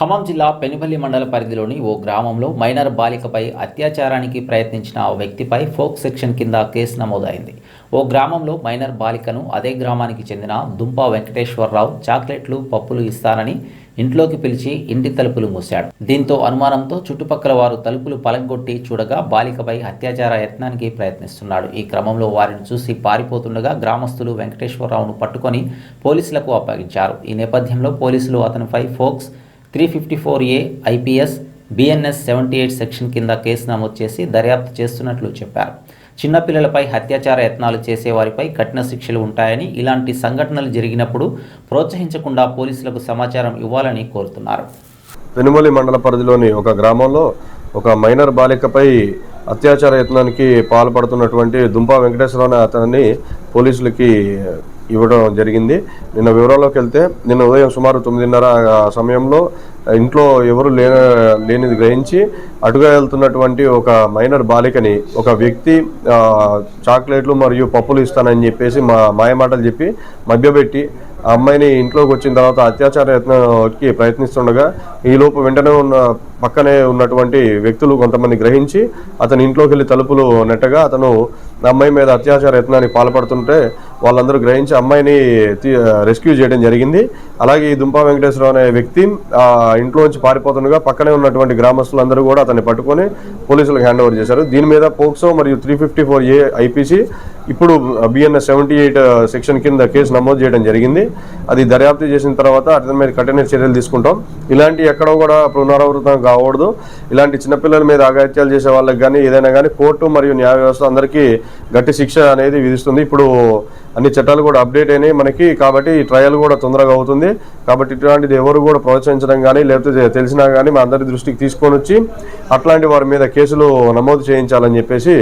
ఖమ్మం జిల్లా పెనుపల్లి మండల పరిధిలోని ఓ గ్రామంలో మైనర్ బాలికపై అత్యాచారానికి ప్రయత్నించిన ఓ వ్యక్తిపై ఫోక్ సెక్షన్ కింద కేసు నమోదైంది. ఓ గ్రామంలో మైనర్ బాలికను అదే గ్రామానికి చెందిన దుంప వెంకటేశ్వరరావు చాక్లెట్లు పప్పులు ఇస్తానని ఇంట్లోకి పిలిచి ఇంటి తలుపులు మూశాడు. దీంతో అనుమానంతో చుట్టుపక్కల వారు తలుపులు పలగొట్టి చూడగా బాలికపై అత్యాచార యత్నానికి ప్రయత్నిస్తున్నాడు. ఈ క్రమంలో వారిని చూసి పారిపోతుండగా గ్రామస్తులు వెంకటేశ్వరరావును పట్టుకొని పోలీసులకు అప్పగించారు. ఈ నేపథ్యంలో పోలీసులు అతనిపై POCSO three fifty four A IPC BNS seventy eight section కింద కేసు నమోదు చేసి దర్యాప్తు చేస్తున్నట్లు చెప్పారు. చిన్నపిల్లలపై అత్యాచార యత్నాలు చేసే వారిపై కఠిన శిక్షలు ఉంటాయని ఇలాంటి సంఘటనలు జరిగినప్పుడు ప్రోత్సహించకుండా పోలీసులకు సమాచారం ఇవ్వాలని కోరుతున్నారు. వెనుమలి మండల పరిధిలోని ఒక గ్రామంలో ఒక మైనర్ బాలికపై అత్యాచార యత్నానికి పాల్పడుతున్నటువంటి దుంపా వెంకటేశ్వరరావు అతనిని అతన్ని పోలీసులకి ఇవ్వడం జరిగింది. నిన్న వివరాల్లోకి వెళ్తే నిన్న ఉదయం సుమారు తొమ్మిదిన్నర ఆ సమయంలో ఇంట్లో ఎవరు లేన లేనిది గ్రహించి అటుగా వెళ్తున్నటువంటి ఒక మైనర్ బాలికని ఒక వ్యక్తి చాక్లెట్లు మరియు పప్పులు ఇస్తానని చెప్పేసి మా మాయమాటలు చెప్పి మభ్యపెట్టి ఆ అమ్మాయిని ఇంట్లోకి వచ్చిన తర్వాత అత్యాచార యత్నకి ప్రయత్నిస్తుండగా ఈ లోపు వెంటనే ఉన్న పక్కనే ఉన్నటువంటి వ్యక్తులు కొంతమంది గ్రహించి అతని ఇంట్లోకి వెళ్ళి తలుపులు నెట్టగా అతను అమ్మాయి మీద అత్యాచార యత్నానికి పాల్పడుతుంటే వాళ్ళందరూ గ్రహించి అమ్మాయిని తీ- రెస్క్యూ చేయడం జరిగింది. అలాగే ఈ దుంపా వెంకటేశ్వరరావు అనే వ్యక్తి ఇంట్లోంచి పారిపోతుండగా పక్కనే ఉన్నటువంటి గ్రామస్తులందరూ కూడా అతన్ని పట్టుకొని పోలీసులకు హ్యాండ్ ఓవర్ చేశారు. దీని మీద పోక్సో మరియు three fifty four A IPC ఇప్పుడు బిఎన్ఎస్ సెవెంటీ ఎయిట్ సెక్షన్ కింద కేసు నమోదు చేయడం జరిగింది. అది దర్యాప్తు చేసిన తర్వాత అతని మీద కఠిన చర్యలు తీసుకుంటాం. ఇలాంటి ఎక్కడో కూడా పునరావృతం కాకూడదు. ఇలాంటి చిన్నపిల్లల మీద అగాత్యాలు చేసే వాళ్ళకి కానీ ఏదైనా కానీ కోర్టు మరియు న్యాయ వ్యవస్థ అందరికీ గట్టి శిక్ష అనేది విధిస్తుంది. ఇప్పుడు అన్ని చట్టాలు కూడా అప్డేట్ అయినాయి మనకి. కాబట్టి ఈ ట్రయల్ కూడా తొందరగా అవుతుంది. కాబట్టి ఇట్లాంటిది ఎవరు కూడా ప్రోత్సహించడం కానీ లేకపోతే తెలిసినా కానీ మా అందరి దృష్టికి తీసుకొని వచ్చి అట్లాంటి వారి మీద కేసులు నమోదు చేయించాలని చెప్పేసి